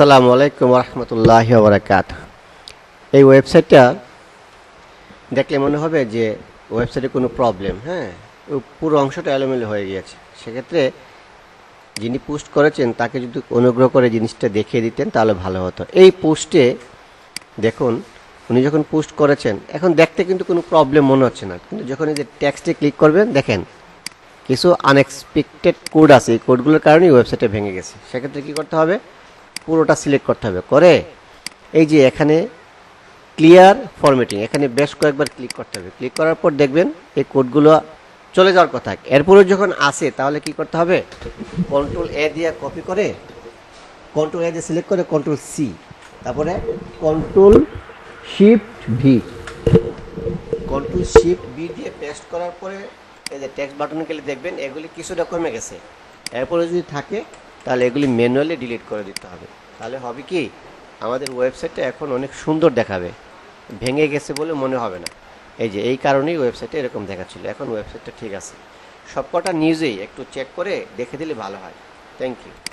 আসসালামু আলাইকুম রহমতুল্লাহ বরাকাত এই ওয়েবসাইটটা দেখলে মনে হবে যে ওয়েবসাইটে কোনো প্রবলেম হ্যাঁ? পুরো অংশটা এলোমেলো হয়ে গিয়েছে। সেক্ষেত্রে যিনি পোস্ট করেছেন, তাকে যদি অনুগ্রহ করে জিনিসটা দেখিয়ে দিতেন, তাহলে ভালো হতো। এই পোস্টে দেখুন, উনি যখন পোস্ট করেছেন, এখন দেখতে কিন্তু কোনো প্রবলেম মনে হচ্ছে না। কিন্তু যখন এই যে টেক্সটে ক্লিক করবেন, দেখেন কিছু আনএক্সপেক্টেড কোড আছে। এই কোডগুলোর কারণেই ওয়েবসাইটে ভেঙে গেছে। সেক্ষেত্রে কী করতে হবে? পুরোটা সিলেক্ট করতে হবে। করে এই যে এখানে ক্লিয়ার ফরম্যাটিং, এখানে বেশ কয়েকবার ক্লিক করতে হবে। ক্লিক করার পর দেখবেন এই কোডগুলো চলে যাওয়ার কথা। এরপরে যখন আসে, তাহলে কি করতে হবে? কন্ট্রোল এ দিয়ে কপি করে কন্ট্রোল এ দিয়ে সিলেক্ট করে কন্ট্রোল সি তারপরে control shift V control shift B দিয়ে পেস্ট করার পরে এই যে টেক্সট বাটনে গেলে দেখবেন এগুলি কিছুটা কমে গেছে। এরপরে যদি থাকে তাহলে এগুলি ম্যানুয়ালি ডিলিট করে দিতে হবে। তাহলে হবে কি, আমাদের ওয়েবসাইটটা এখন অনেক সুন্দর দেখাবে। ভেঙে গেছে বলে মনে হবে না। এই যে, এই কারণেই ওয়েবসাইটে এরকম দেখাচ্ছিল। এখন ওয়েবসাইটটা ঠিক আছে। সবকটা নিউজেই একটু চেক করে দেখে দিলে ভালো হয়। Thank you